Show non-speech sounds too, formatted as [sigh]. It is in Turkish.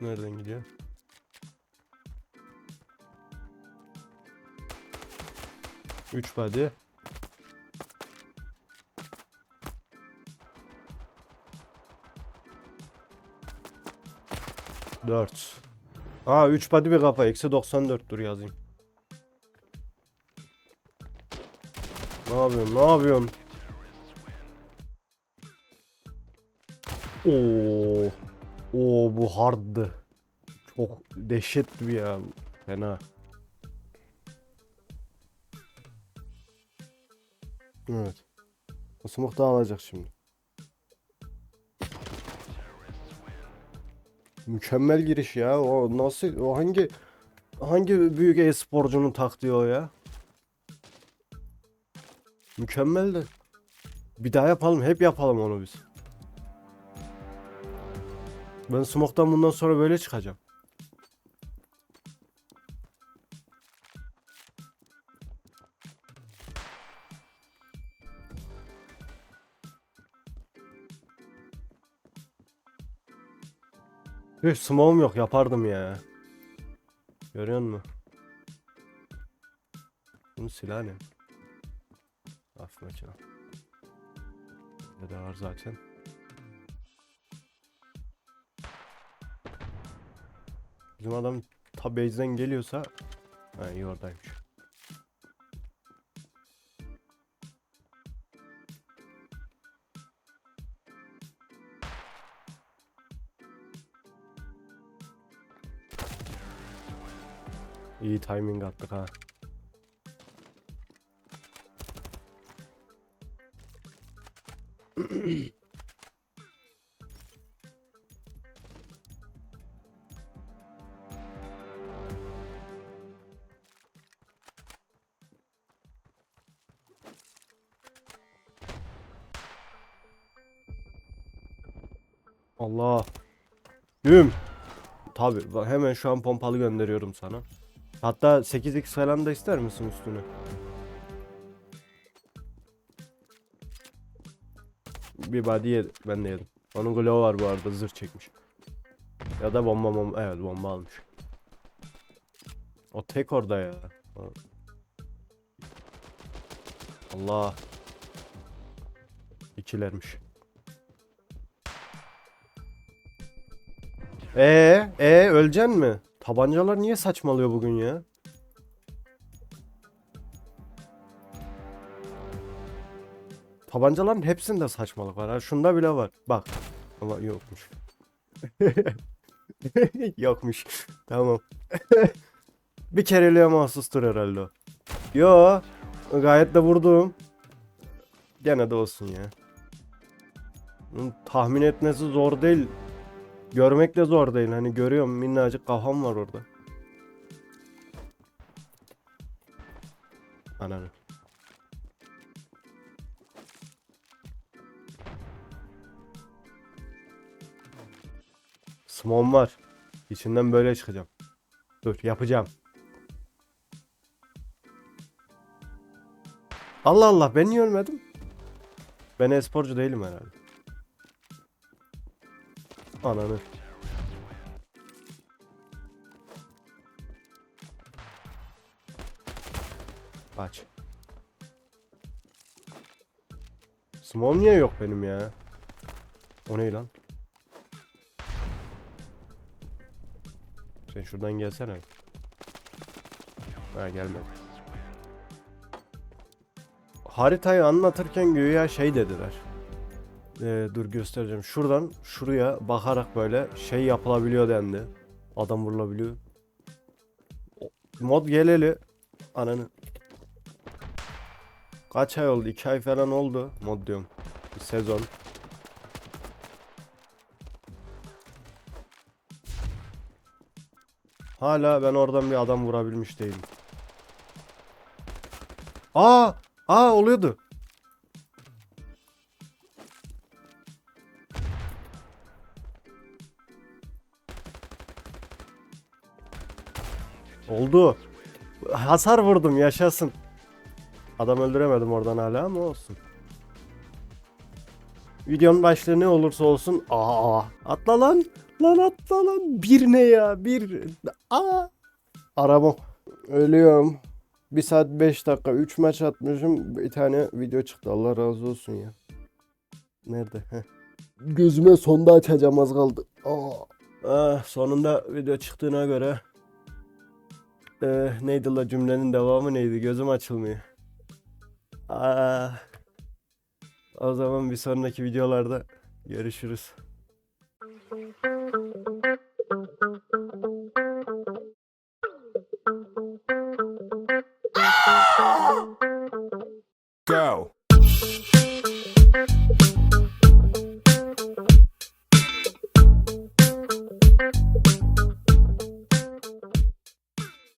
Nereden gidiyor? Üç body. Dört. Aa 3 body bir kafa. Eksi 94 dur yazayım. Ne yapıyorsun? Ne yapıyorsun? Oo. Oo bu harddı. Çok dehşetli bir ya. Fena. Evet. O smoke da alacak şimdi. Mükemmel giriş ya. O nasıl o hangi hangi büyük e-sporcunun taktiği o ya? Mükemmeldi. Bir daha yapalım. Hep yapalım onu biz. Ben smoke'tan bundan sonra böyle çıkacağım. Üf smoke'um yok yapardım ya. Görüyor musun? Bunun silahı ne? Af makina. Ne de var zaten. Bizim adam ta base'den geliyorsa ha iyi oradaymış. İyi timing attık ha. Allah. Güm. Tabi hemen şu an pompalı gönderiyorum sana. Hatta 8x falan da ister misin üstüne? Bir body yedi. Ben de yedim. Onun glow var bu arada zırh çekmiş. Ya da bomba bomba. Evet bomba almış. O tek orada ya. Allah. İkilermiş. Ee, ee öleceksin mi? Tabancalar niye saçmalıyor bugün ya? Tabancaların hepsinde saçmalık var. Ha, şunda bile var. Bak. Ama yokmuş. [laughs] yokmuş. Tamam. [laughs] Bir kereliğe mahsustur herhalde. Yo. Gayet de vurdum. Gene de olsun ya. Tahmin etmesi zor değil. Görmek de zor değil. Hani görüyorum minnacık kafam var orada. Ananı. Smom var. İçinden böyle çıkacağım. Dur yapacağım. Allah Allah ben niye ölmedim? Ben esporcu değilim herhalde. Ananı. Aç. Small niye yok benim ya? O ne lan? Sen şuradan gelsene. Ha gelmedi. Haritayı anlatırken güya şey dediler. Ee, dur göstereceğim. Şuradan şuraya bakarak böyle şey yapılabiliyor dendi. Adam vurulabiliyor. Mod geleli ananı. Kaç ay oldu? 2 ay falan oldu. Mod diyorum. Bir sezon. Hala ben oradan bir adam vurabilmiş değilim. Aa! Aa oluyordu. Oldu. Hasar vurdum yaşasın. Adam öldüremedim oradan hala ama olsun. Videonun başlığı ne olursa olsun aa atla lan. Lan atla lan. Bir ne ya? Bir. Aa. Araba. Ölüyorum. 1 saat 5 dakika 3 maç atmışım. Bir tane video çıktı. Allah razı olsun ya. Nerede? Heh. Gözüme sonda açacağım az kaldı. Aa. Ah, sonunda video çıktığına göre Ee, neydi la cümlenin devamı neydi? Gözüm açılmıyor. Aa. O zaman bir sonraki videolarda görüşürüz.